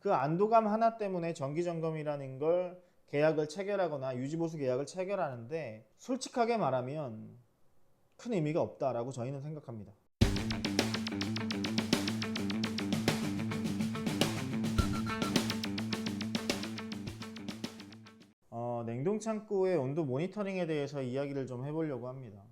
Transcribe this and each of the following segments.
그 안도감 하나 때문에 정기 점검이라는 걸 계약을 체결하거나 유지보수 계약을 체결하는데 솔직하게 말하면 큰 의미가 없다라고 저희는 생각합니다. 어, 냉동 창고의 온도 모니터링에 대해서 이야기를 좀 해보려고 합니다.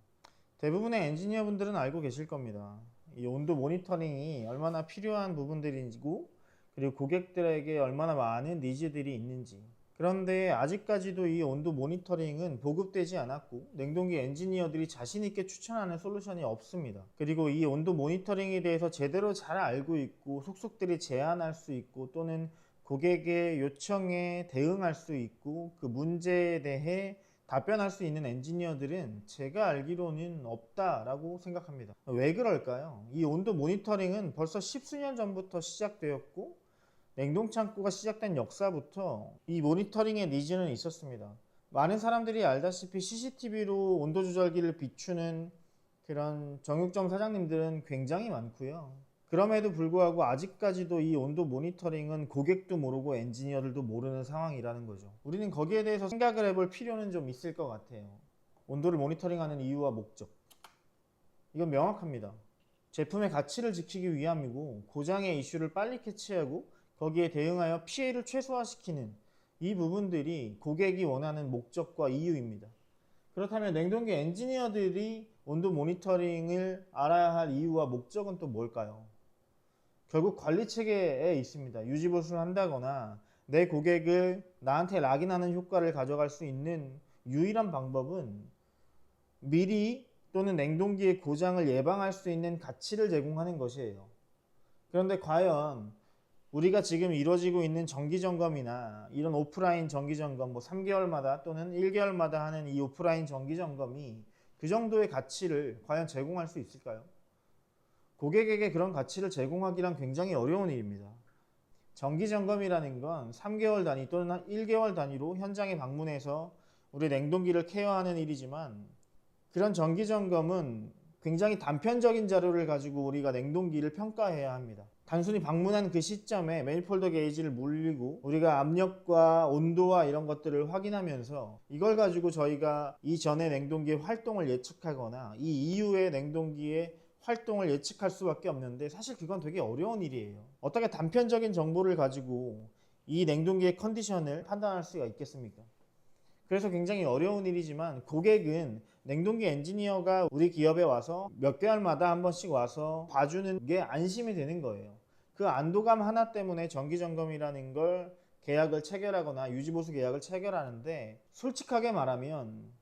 대부분의 엔지니어 분들은 알고 계실 겁니다. 이 온도 모니터링이 얼마나 필요한 부분들인지고 그리고 고객들에게 얼마나 많은 니즈들이 있는지. 그런데 아직까지도 이 온도 모니터링은 보급되지 않았고 냉동기 엔지니어들이 자신 있게 추천하는 솔루션이 없습니다. 그리고 이 온도 모니터링에 대해서 제대로 잘 알고 있고 속속들이 제안할 수 있고 또는 고객의 요청에 대응할 수 있고 그 문제에 대해 답변할 수 있는 엔지니어들은 제가 알기로는 없다라고 생각합니다. 왜 그럴까요? 이 온도 모니터링은 벌써 십수년 전부터 시작되었고 냉동 창고가 시작된 역사부터 이 모니터링의 니즈는 있었습니다. 많은 사람들이 알다시피 CCTV로 온도 조절기를 비추는 그런 정육점 사장님들은 굉장히 많고요. 그럼에도 불구하고 아직까지도 이 온도 모니터링은 고객도 모르고 엔지니어들도 모르는 상황이라는 거죠. 우리는 거기에 대해서 생각을 해볼 필요는 좀 있을 것 같아요. 온도를 모니터링하는 이유와 목적. 이건 명확합니다. 제품의 가치를 지키기 위함이고 고장의 이슈를 빨리 캐치하고 거기에 대응하여 피해를 최소화시키는 이 부분들이 고객이 원하는 목적과 이유입니다. 그렇다면 냉동기 엔지니어들이 온도 모니터링을 알아야 할 이유와 목적은 또 뭘까요? 결국 관리 체계에 있습니다. 유지 보수를 한다거나 내 고객을 나한테 락인하는 효과를 가져갈 수 있는 유일한 방법은 미리 또는 냉동기의 고장을 예방할 수 있는 가치를 제공하는 것이에요. 그런데 과연 우리가 지금 이루어지고 있는 정기 점검이나 이런 오프라인 정기 점검 뭐 3개월마다 또는 1개월마다 하는 이 오프라인 정기 점검이 그 정도의 가치를 과연 제공할 수 있을까요? 고객에게 그런 가치를 제공하기란 굉장히 어려운 일입니다. 정기 점검이라는 건 3개월 단위 또는 1개월 단위로 현장에 방문해서 우리 냉동기를 케어하는 일이지만 그런 정기 점검은 굉장히 단편적인 자료를 가지고 우리가 냉동기를 평가해야 합니다. 단순히 방문한 그 시점에 매니폴더 게이지를 물리고 우리가 압력과 온도와 이런 것들을 확인하면서 이걸 가지고 저희가 이전에 냉동기의 활동을 예측하거나 이 이후의 냉동기의 활동을 예측할 수밖에 없는데 사실 그건 되게 어려운 일이에요. 어떻게 단편적인 정보를 가지고 이 냉동기의 컨디션을 판단할 수가 있겠습니까? 그래서 굉장히 어려운 일이지만 고객은 냉동기 엔지니어가 우리 기업에 와서 몇 개월마다 한 번씩 와서 봐주는 게 안심이 되는 거예요. 그 안도감 하나 때문에 정기 점검이라는 걸 계약을 체결하거나 유지보수 계약을 체결하는데 솔직하게 말하면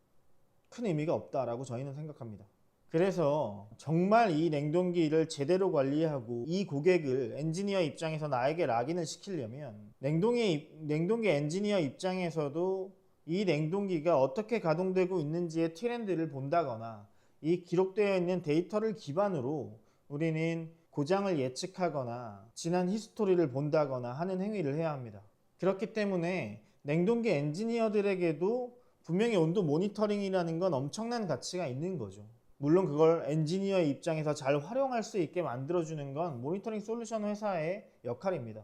큰 의미가 없다라고 저희는 생각합니다. 그래서 정말 이 냉동기를 제대로 관리하고 이 고객을 엔지니어 입장에서 나에게 락인을 시키려면 냉동기, 냉동기 엔지니어 입장에서도 이 냉동기가 어떻게 가동되고 있는지의 트렌드를 본다거나 이 기록되어 있는 데이터를 기반으로 우리는 고장을 예측하거나 지난 히스토리를 본다거나 하는 행위를 해야 합니다. 그렇기 때문에 냉동기 엔지니어들에게도 분명히 온도 모니터링이라는 건 엄청난 가치가 있는 거죠. 물론 그걸 엔지니어 입장에서 잘 활용할 수 있게 만들어주는 건 모니터링 솔루션 회사의 역할입니다.